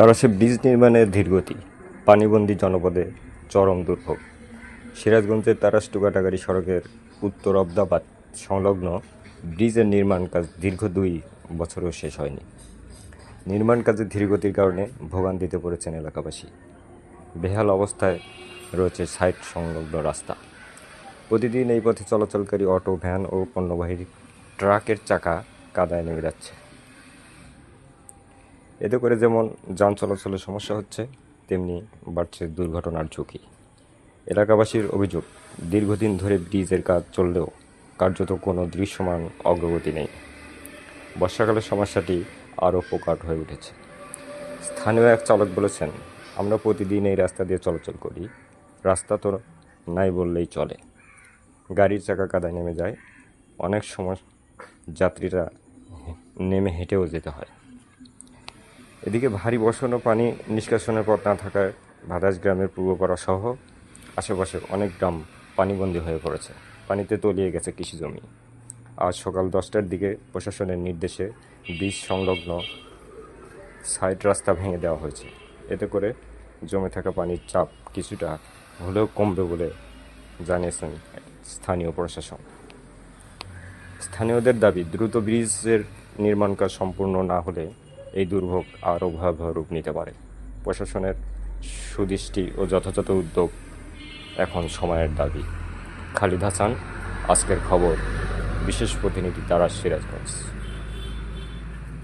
তারাশে bridge নির্মাণের ধীরগতি, পানিবন্দী জনপদে চরম দুর্ভোগ। সিরাজগঞ্জের তারাস টুকাটাগাড়ি সড়কের উত্তর অবদাবাদ সংলগ্ন ব্রিজের নির্মাণ কাজ দীর্ঘ দুই বছরও শেষ হয়নি। নির্মাণ কাজের ধীরগতির কারণে ভোগান্তিতে পড়েছেন এলাকাবাসী। বেহাল অবস্থায় রয়েছে সাইট সংলগ্ন রাস্তা। প্রতিদিন এই পথে চলাচলকারী অটো, ভ্যান ও পণ্যবাহী ট্রাকের চাকা কাদায় নেমে যাচ্ছে। এতে করে যেমন যান চলাচলের সমস্যা হচ্ছে, তেমনি বাড়ছে দুর্ঘটনার ঝুঁকি। এলাকাবাসীর অভিযোগ, দীর্ঘদিন ধরে ব্রিজের কাজ চললেও কার্যত কোনো দৃশ্যমান অগ্রগতি নেই। বর্ষাকালের সমস্যাটি আরও প্রকাট হয়ে উঠেছে। স্থানীয় এক চালক বলেছেন, আমরা প্রতিদিন এই রাস্তা দিয়ে চলাচল করি। রাস্তা তো নাই বললেই চলে। গাড়ির চাকা কাদায় নেমে যায়। অনেক সময় যাত্রীরা নেমে হেঁটেও যেতে হয়। এদিকে ভারী বর্ষণ ও পানি নিষ্কাশনের পথ না থাকায় ভাদাস গ্রামের পূর্বপাড়া সহ আশেপাশের অনেক গ্রাম পানিবন্দী হয়ে পড়েছে। পানিতে তলিয়ে গেছে কৃষি জমি। আজ সকাল দশটার দিকে প্রশাসনের নির্দেশে ব্রিজ সংলগ্ন সাইড রাস্তা ভেঙে দেওয়া হয়েছে। এতে করে জমে থাকা পানির চাপ কিছুটা হলেও কমবে বলে জানিয়েছেন স্থানীয় প্রশাসন। স্থানীয়দের দাবি, দ্রুত ব্রিজের নির্মাণ কাজ সম্পূর্ণ না হলে এই দুর্ভোগ আরও ভয়াবহ রূপ নিতে পারে। প্রশাসনের সুদৃষ্টি ও যথাযথ উদ্যোগ এখন সময়ের দাবি। খালিদ হাসান, আজকের খবর, বিশেষ প্রতিনিধি তারা সিরাজগঞ্জ।